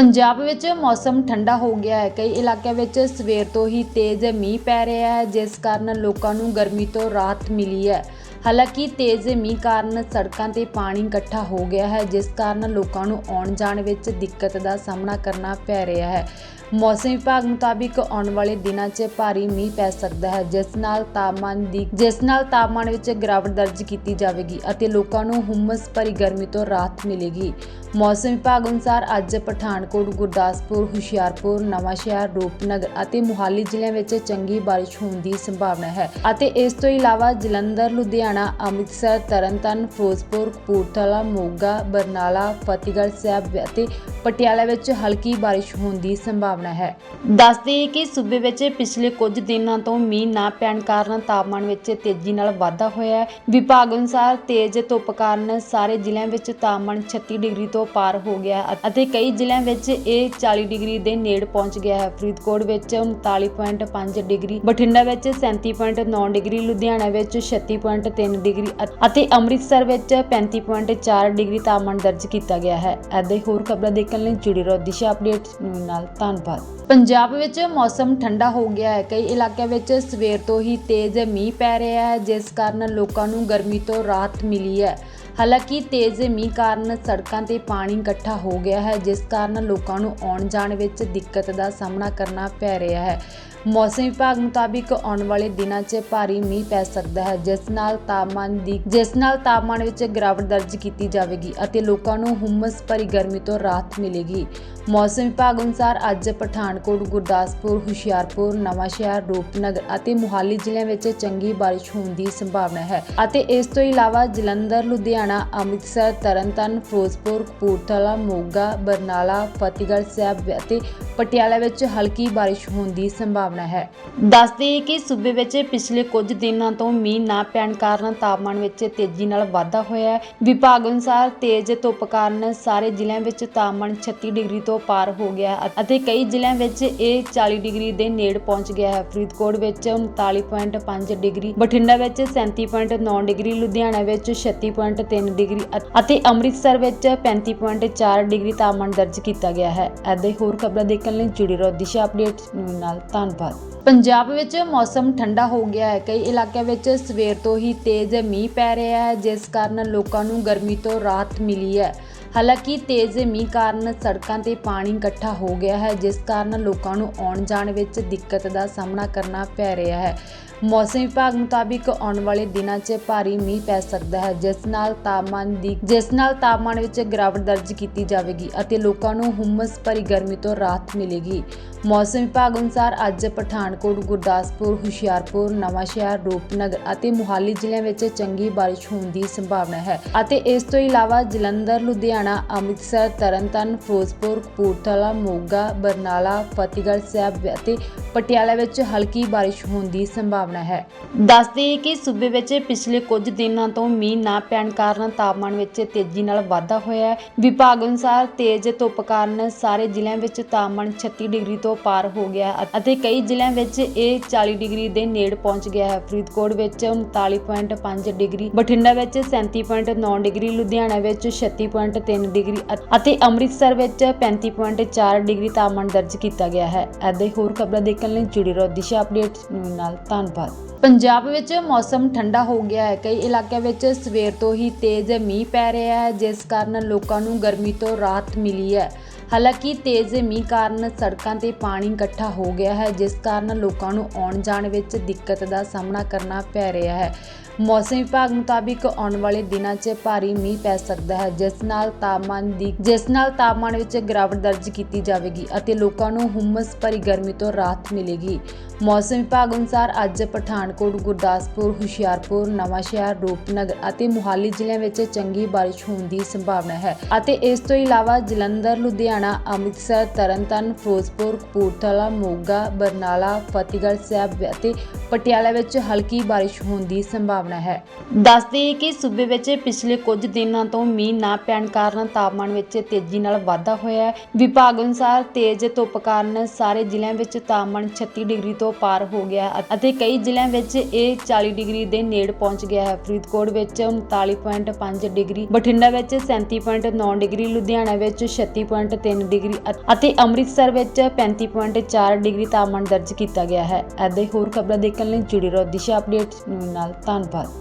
ਪੰਜਾਬ ਵਿੱਚ ਮੌਸਮ ਠੰਡਾ ਹੋ ਗਿਆ ਹੈ। ਕਈ ਇਲਾਕਿਆਂ ਵਿੱਚ ਸਵੇਰ ਤੋਂ ਹੀ ਤੇਜ਼ ਮੀਂਹ ਪੈ ਰਿਹਾ ਹੈ, ਜਿਸ ਕਾਰਨ ਲੋਕਾਂ ਨੂੰ ਗਰਮੀ ਤੋਂ ਰਾਹਤ ਮਿਲੀ ਹੈ। ਹਾਲਾਂਕਿ ਤੇਜ਼ ਮੀਂਹ ਕਾਰਨ ਸੜਕਾਂ ਤੇ ਪਾਣੀ ਇਕੱਠਾ ਹੋ ਗਿਆ ਹੈ, ਜਿਸ ਕਾਰਨ ਲੋਕਾਂ ਨੂੰ ਆਉਣ ਜਾਣ ਵਿੱਚ ਦਿੱਕਤ ਦਾ ਸਾਹਮਣਾ ਕਰਨਾ ਪੈ ਰਿਹਾ ਹੈ। ਮੌਸਮ ਵਿਭਾਗ ਮੁਤਾਬਿਕ ਆਉਣ ਵਾਲੇ ਦਿਨਾਂ 'ਚ ਭਾਰੀ ਮੀਂਹ ਪੈ ਸਕਦਾ ਹੈ, ਜਿਸ ਨਾਲ ਤਾਪਮਾਨ ਦੀ, ਜਿਸ ਨਾਲ ਤਾਪਮਾਨ ਵਿੱਚ ਗਿਰਾਵਟ ਦਰਜ ਕੀਤੀ ਜਾਵੇਗੀ ਅਤੇ ਲੋਕਾਂ ਨੂੰ ਹੁਮਸ ਭਰੀ ਗਰਮੀ ਤੋਂ ਰਾਹਤ ਮਿਲੇਗੀ। ਮੌਸਮ ਵਿਭਾਗ ਅਨੁਸਾਰ ਅੱਜ ਪਠਾਨਕੋਟ, ਗੁਰਦਾਸਪੁਰ, ਹੁਸ਼ਿਆਰਪੁਰ, ਨਵਾਂਸ਼ਹਿਰ, ਰੂਪਨਗਰ ਅਤੇ ਮੁਹਾਲੀ ਜ਼ਿਲ੍ਹਿਆਂ ਵਿੱਚ ਚੰਗੀ ਬਾਰਿਸ਼ ਹੋਣ ਦੀ ਸੰਭਾਵਨਾ ਹੈ ਅਤੇ ਇਸ ਤੋਂ ਇਲਾਵਾ ਜਲੰਧਰ, ਲੁਧਿਆਣਾ ਅੰਮ੍ਰਿਤਸਰ, ਤਰਨਤਾਰਨ, ਫਿਰੋਜ਼ਪੁਰ, ਕਪੂਰਥਲਾ, ਮੋਗਾ, ਬਰਨਾਲਾ, ਫਤਿਹਗੜ੍ਹ ਸਾਹਿਬ ਅਤੇ ਪਟਿਆਲਾ ਵਿੱਚ ਹਲਕੀ ਬਾਰਿਸ਼ ਹੋਣ ਦੀ ਸੰਭਾਵਨਾ ਹੈ। ਦੱਸਦੇ ਹਾਂ ਕਿ ਸੂਬੇ ਵਿੱਚ ਪਿਛਲੇ ਕੁਝ ਦਿਨਾਂ ਤੋਂ ਮੀਂਹ ਨਾ ਪੈਣ ਕਾਰਨ ਤਾਪਮਾਨ ਵਿੱਚ ਤੇਜ਼ੀ ਨਾਲ ਵਾਧਾ ਹੋਇਆ ਹੈ। ਵਿਭਾਗ ਅਨੁਸਾਰ ਤੇਜ਼ ਧੁੱਪ ਕਾਰਨ ਸਾਰੇ ਜ਼ਿਲ੍ਹਿਆਂ ਵਿੱਚ ਤਾਪਮਾਨ 36 ਡਿਗਰੀ ਤੋਂ ਪਾਰ ਹੋ ਗਿਆ ਅਤੇ ਕਈ ਜ਼ਿਲ੍ਹਿਆਂ ਵਿੱਚ ਇਹ 40 ਡਿਗਰੀ ਦੇ ਨੇੜ ਪਹੁੰਚ ਗਿਆ ਹੈ। ਫਰੀਦਕੋਟ ਵਿੱਚ 39.5 ਡਿਗਰੀ, ਬਠਿੰਡਾ ਵਿੱਚ 37.9 ਡਿਗਰੀ, ਲੁਧਿਆਣਾ ਵਿੱਚ 36.3 ਡਿਗਰੀ ਅਤੇ ਅੰਮ੍ਰਿਤਸਰ ਵਿੱਚ 35.4 ਡਿਗਰੀ ਤਾਪਮਾਨ ਦਰਜ ਕੀਤਾ ਗਿਆ ਹੈ। ਐਦੇ ਹੋਰ ਖਬਰਾਂ ਦੇਖਣ ਲਈ ਜੁੜੇ ਰਹੋ ਦਿਸ਼ਾ ਅਪਡੇਟਸ ਨਾਲ। ਧੰਨਵਾਦ। ਪੰਜਾਬ ਵਿੱਚ ਮੌਸਮ ਠੰਡਾ ਹੋ ਗਿਆ ਹੈ। ਕਈ ਇਲਾਕਿਆਂ ਵਿੱਚ ਸਵੇਰ ਤੋਂ ਹੀ ਤੇਜ਼ ਮੀਂਹ ਪੈ ਰਿਹਾ ਹੈ, ਜਿਸ ਕਾਰਨ ਲੋਕਾਂ ਨੂੰ ਗਰਮੀ ਤੋਂ ਰਾਹਤ ਮਿਲੀ ਹੈ। ਹਾਲਾਂਕਿ ਤੇਜ਼ ਮੀਂਹ ਕਾਰਨ ਸੜਕਾਂ ਤੇ ਪਾਣੀ ਇਕੱਠਾ ਹੋ ਗਿਆ ਹੈ, ਜਿਸ ਕਾਰਨ ਲੋਕਾਂ ਨੂੰ ਆਉਣ ਜਾਣ ਵਿੱਚ ਦਿੱਕਤ ਦਾ ਸਾਹਮਣਾ ਕਰਨਾ ਪੈ ਰਿਹਾ ਹੈ। ਮੌਸਮ ਵਿਭਾਗ ਮੁਤਾਬਿਕ ਆਉਣ ਵਾਲੇ ਦਿਨਾਂ 'ਚ ਭਾਰੀ ਮੀਂਹ ਪੈ ਸਕਦਾ ਹੈ, ਜਿਸ ਨਾਲ ਤਾਪਮਾਨ ਦੀ, ਜਿਸ ਨਾਲ ਤਾਪਮਾਨ ਵਿੱਚ ਗਿਰਾਵਟ ਦਰਜ ਕੀਤੀ ਜਾਵੇਗੀ ਅਤੇ ਲੋਕਾਂ ਨੂੰ ਹੁਮਸ ਭਰੀ ਗਰਮੀ ਤੋਂ ਰਾਹਤ ਮਿਲੇਗੀ। ਮੌਸਮ ਵਿਭਾਗ ਅਨੁਸਾਰ ਅੱਜ ਪਠਾਨਕੋਟ, ਗੁਰਦਾਸਪੁਰ, ਹੁਸ਼ਿਆਰਪੁਰ ਨਵਾਂਸ਼ਹਿਰ ਰੂਪਨਗਰ ਅਤੇ ਮੁਹਾਲੀ ਜ਼ਿਲ੍ਹਿਆਂ ਵਿੱਚ ਚੰਗੀ ਬਾਰਿਸ਼ ਹੋਣ ਦੀ ਸੰਭਾਵਨਾ ਹੈ ਅਤੇ ਇਸ ਤੋਂ ਇਲਾਵਾ ਜਲੰਧਰ, ਲੁਧਿਆਣਾ, ਅੰਮ੍ਰਿਤਸਰ, ਤਰਨਤਾਰਨ, ਫਿਰੋਜ਼ਪੁਰ, ਕਪੂਰਥਲਾ, ਮੋਗਾ, ਬਰਨਾਲਾ, ਫਤਿਹਗੜ੍ਹ ਸਾਹਿਬ ਅਤੇ ਪਟਿਆਲਾ ਵਿੱਚ ਹਲਕੀ ਬਾਰਿਸ਼ ਹੋਣ ਦੀ ਸੰਭਾਵਨਾ ਹੈ। ਦੱਸਦੇ ਕਿ ਸੂਬੇ ਵਿੱਚ ਪਿਛਲੇ ਕੁਝ ਦਿਨਾਂ ਤੋਂ ਮੀਂਹ ਨਾ ਪੈਣ ਕਾਰਨ ਤਾਪਮਾਨ ਵਿੱਚ ਤੇਜ਼ੀ ਨਾਲ ਵਾਧਾ ਹੋਇਆ ਹੈ। ਵਿਭਾਗ ਅਨੁਸਾਰ ਤੇਜ਼ ਧੁੱਪ ਕਾਰਨ ਸਾਰੇ ਜ਼ਿਲ੍ਹਿਆਂ ਵਿੱਚ ਤਾਪਮਾਨ 36 ਡਿਗਰੀ ਤੋਂ ਪਾਰ ਹੋ ਗਿਆ ਅਤੇ ਕਈ ਜ਼ਿਲ੍ਹਿਆਂ ਵਿੱਚ ਇਹ 40 ਡਿਗਰੀ ਦੇ ਨੇੜ ਪਹੁੰਚ ਗਿਆ ਹੈ। ਫਰੀਦਕੋਟ ਵਿੱਚ 39.5 ਡਿਗਰੀ, ਬਠਿੰਡਾ ਵਿੱਚ 37.9 ਡਿਗਰੀ, ਲੁਧਿਆਣਾ ਵਿੱਚ 36.3 ਡਿਗਰੀ ਅਤੇ ਅੰਮ੍ਰਿਤਸਰ ਵਿੱਚ 35.4 ਡਿਗਰੀ ਤਾਪਮਾਨ ਦਰਜ ਕੀਤਾ ਗਿਆ ਹੈ। ਐਦੇ ਹੋਰ ਖਬਰਾਂ ਦੇਖਣ ਲਈ ਜੁੜੇ ਰਹੋ। ਦਿਸ਼ਾ ਅਪਡੇਟ ਨਾਲ ਧੰਨਵਾਦ। ਪੰਜਾਬ ਵਿੱਚ ਮੌਸਮ ਠੰਡਾ ਹੋ ਗਿਆ ਹੈ। ਕਈ ਇਲਾਕਿਆਂ ਵਿੱਚ ਸਵੇਰ ਤੋਂ ਹੀ ਤੇਜ਼ ਮੀਂਹ ਪੈ ਰਿਹਾ ਹੈ, ਜਿਸ ਕਾਰਨ ਲੋਕਾਂ ਨੂੰ ਗਰਮੀ ਤੋਂ ਰਾਹਤ ਮਿਲੀ ਹੈ। ਹਾਲਾਂਕਿ ਤੇਜ਼ ਮੀਂਹ ਕਾਰਨ ਸੜਕਾਂ ਤੇ ਪਾਣੀ ਇਕੱਠਾ ਹੋ ਗਿਆ ਹੈ, ਜਿਸ ਕਾਰਨ ਲੋਕਾਂ ਨੂੰ ਆਉਣ ਜਾਣ ਵਿੱਚ ਦਿੱਕਤ ਦਾ ਸਾਹਮਣਾ ਕਰਨਾ ਪੈ ਰਿਹਾ ਹੈ। ਮੌਸਮ ਵਿਭਾਗ ਮੁਤਾਬਿਕ ਆਉਣ ਵਾਲੇ ਦਿਨਾਂ 'ਚ ਭਾਰੀ ਮੀਂਹ ਪੈ ਸਕਦਾ ਹੈ, ਜਿਸ ਨਾਲ ਤਾਪਮਾਨ ਦੀ, ਜਿਸ ਨਾਲ ਤਾਪਮਾਨ ਵਿੱਚ ਗਿਰਾਵਟ ਦਰਜ ਕੀਤੀ ਜਾਵੇਗੀ ਅਤੇ ਲੋਕਾਂ ਨੂੰ ਹੁਮਸ ਭਰੀ ਗਰਮੀ ਤੋਂ ਰਾਹਤ ਮਿਲੇਗੀ। ਮੌਸਮ ਵਿਭਾਗ ਅਨੁਸਾਰ ਅੱਜ ਪਠਾਨਕੋਟ, ਗੁਰਦਾਸਪੁਰ, ਹੁਸ਼ਿਆਰਪੁਰ, ਨਵਾਂਸ਼ਹਿਰ, ਰੂਪਨਗਰ ਅਤੇ ਮੁਹਾਲੀ ਜ਼ਿਲ੍ਹਿਆਂ ਵਿੱਚ ਚੰਗੀ ਬਾਰਿਸ਼ ਹੋਣ ਦੀ ਸੰਭਾਵਨਾ ਹੈ ਅਤੇ ਇਸ ਤੋਂ ਇਲਾਵਾ ਜਲੰਧਰ, ਲੁਧਿਆਣਾ, ਅੰਮ੍ਰਿਤਸਰ, ਤਰਨਤਾਰਨ, ਫਿਰੋਜ਼ਪੁਰ, ਕਪੂਰਥਲਾ, ਮੋਗਾ, ਬਰਨਾਲਾ, ਫਤਿਹਗੜ੍ਹ ਸਾਹਿਬ ਅਤੇ ਪਟਿਆਲਾ ਵਿੱਚ ਹਲਕੀ ਬਾਰਿਸ਼ ਹੋਣ ਦੀ ਸੰਭਾਵਨਾ ਹੈ। ਦੱਸਦੇ ਹਾਂ ਕਿ ਸੂਬੇ ਵਿੱਚ ਪਿਛਲੇ ਕੁਝ ਦਿਨਾਂ ਤੋਂ ਮੀਂਹ ਨਾ ਪੈਣ ਕਾਰਨ ਤਾਪਮਾਨ ਵਿੱਚ ਤੇਜ਼ੀ ਨਾਲ ਵਾਧਾ ਹੋਇਆ ਹੈ। ਵਿਭਾਗ ਅਨੁਸਾਰ ਤੇਜ਼ ਧੁੱਪ ਕਾਰਨ ਸਾਰੇ ਜ਼ਿਲ੍ਹਿਆਂ ਵਿੱਚ ਤਾਪਮਾਨ 36 ਡਿਗਰੀ ਤੋਂ ਪਾਰ ਹੋ ਗਿਆ ਅਤੇ ਕਈ ਜ਼ਿਲ੍ਹਿਆਂ ਵਿੱਚ ਇਹ 40 ਡਿਗਰੀ ਦੇ ਨੇੜ ਪਹੁੰਚ ਗਿਆ ਹੈ। ਫਰੀਦਕੋਟ ਵਿੱਚ 39.5 ਡਿਗਰੀ, ਬਠਿੰਡਾ ਵਿੱਚ 37.9 ਡਿਗਰੀ, ਲੁਧਿਆਣਾ ਵਿੱਚ 36.3 ਡਿਗਰੀ ਅਤੇ ਅੰਮ੍ਰਿਤਸਰ ਵਿੱਚ 35.4 ਡਿਗਰੀ ਤਾਪਮਾਨ ਦਰਜ ਕੀਤਾ ਗਿਆ ਹੈ। ਐਦੇ ਹੋਰ ਖਬਰਾਂ ਦੇਖਣ ਲਈ ਜੁੜੇ ਰਹੋ। ਦਿਸ਼ਾ ਅਪਡੇਟ ਨਾਲ ਧੰਨਵਾਦ। ਪੰਜਾਬ ਵਿੱਚ ਮੌਸਮ ਠੰਡਾ ਹੋ ਗਿਆ ਹੈ। ਕਈ ਇਲਾਕਿਆਂ ਵਿੱਚ ਸਵੇਰ ਤੋਂ ਹੀ ਤੇਜ਼ ਮੀਂਹ ਪੈ ਰਿਹਾ ਹੈ, ਜਿਸ ਕਾਰਨ ਲੋਕਾਂ ਨੂੰ ਗਰਮੀ ਤੋਂ ਰਾਹਤ ਮਿਲੀ ਹੈ। ਹਾਲਾਂਕਿ ਤੇਜ਼ ਮੀਂਹ ਕਾਰਨ ਸੜਕਾਂ ਤੇ ਪਾਣੀ ਇਕੱਠਾ ਹੋ ਗਿਆ ਹੈ, ਜਿਸ ਕਾਰਨ ਲੋਕਾਂ ਨੂੰ ਆਉਣ ਜਾਣ ਵਿੱਚ ਦਿੱਕਤ ਦਾ ਸਾਹਮਣਾ ਕਰਨਾ ਪੈ ਰਿਹਾ ਹੈ। ਮੌਸਮ ਵਿਭਾਗ ਮੁਤਾਬਿਕ ਆਉਣ ਵਾਲੇ ਦਿਨਾਂ 'ਚ ਭਾਰੀ ਮੀਂਹ ਪੈ ਸਕਦਾ ਹੈ, ਜਿਸ ਨਾਲ ਤਾਪਮਾਨ ਦੀ, ਜਿਸ ਨਾਲ ਤਾਪਮਾਨ ਵਿੱਚ ਗਿਰਾਵਟ ਦਰਜ ਕੀਤੀ ਜਾਵੇਗੀ ਅਤੇ ਲੋਕਾਂ ਨੂੰ ਹੁਮਸ ਭਰੀ ਗਰਮੀ ਤੋਂ ਰਾਹਤ ਮਿਲੇਗੀ। ਮੌਸਮ ਵਿਭਾਗ ਅਨੁਸਾਰ ਅੱਜ ਪਠਾਨਕੋਟ, ਗੁਰਦਾਸਪੁਰ, ਹੁਸ਼ਿਆਰਪੁਰ, ਨਵਾਂਸ਼ਹਿਰ, ਰੂਪਨਗਰ ਅਤੇ ਮੁਹਾਲੀ ਜ਼ਿਲ੍ਹਿਆਂ ਵਿੱਚ ਚੰਗੀ ਬਾਰਿਸ਼ ਹੋਣ ਦੀ ਸੰਭਾਵਨਾ ਹੈ ਅਤੇ ਇਸ ਤੋਂ ਇਲਾਵਾ ਜਲੰਧਰ, ਲੁਧਿਆਣਾ, ਅੰਮ੍ਰਿਤਸਰ, ਤਰਨਤਾਰਨ, ਫਿਰੋਜ਼ਪੁਰ, ਕਪੂਰਥਲਾ, ਮੋਗਾ, ਬਰਨਾਲਾ, ਫਤਿਹਗੜ੍ਹ ਸਾਹਿਬ ਅਤੇ ਪਟਿਆਲਾ ਵਿੱਚ ਹਲਕੀ ਬਾਰਿਸ਼ ਹੋਣ ਦੀ ਸੰਭਾਵਨਾ ਸੰਭਾਵਨਾ ਹੈ। ਦੱਸਦੇ ਕਿ ਸੂਬੇ ਵਿੱਚ ਪਿਛਲੇ ਕੁਝ ਦਿਨਾਂ ਤੋਂ ਮੀਂਹ ਨਾ ਪੈਣ ਕਾਰਨ ਤਾਪਮਾਨ ਵਿੱਚ ਤੇਜ਼ੀ ਨਾਲ ਵਾਧਾ ਹੋਇਆ ਹੈ। ਵਿਭਾਗ ਅਨੁਸਾਰ ਤੇਜ਼ ਧੁੱਪ ਕਾਰਨ ਸਾਰੇ ਜ਼ਿਲ੍ਹਿਆਂ ਵਿੱਚ ਤਾਪਮਾਨ 36 ਡਿਗਰੀ ਤੋਂ ਪਾਰ ਹੋ ਗਿਆ ਅਤੇ ਕਈ ਜ਼ਿਲ੍ਹਿਆਂ ਵਿੱਚ ਇਹ 40 ਡਿਗਰੀ ਦੇ ਨੇੜ ਪਹੁੰਚ ਗਿਆ ਹੈ। ਫਰੀਦਕੋਟ ਵਿੱਚ 39.5 ਡਿਗਰੀ, ਬਠਿੰਡਾ ਵਿੱਚ 37.9 ਡਿਗਰੀ, ਲੁਧਿਆਣਾ ਵਿੱਚ 36.3 ਡਿਗਰੀ ਅਤੇ ਅੰਮ੍ਰਿਤਸਰ ਵਿੱਚ 35.4 ਡਿਗਰੀ ਤਾਪਮਾਨ ਦਰਜ ਕੀਤਾ ਗਿਆ ਹੈ। ਐਦੇ ਹੋਰ ਖਬਰਾਂ ਦੇਖਣ ਲਈ ਜੁੜੇ ਰਹੋ ਦਿਸ਼ਾ ਅਪਡੇਟਸ ਨਾਲ। ਧੰਨਵਾਦ। ਧੰਨਵਾਦ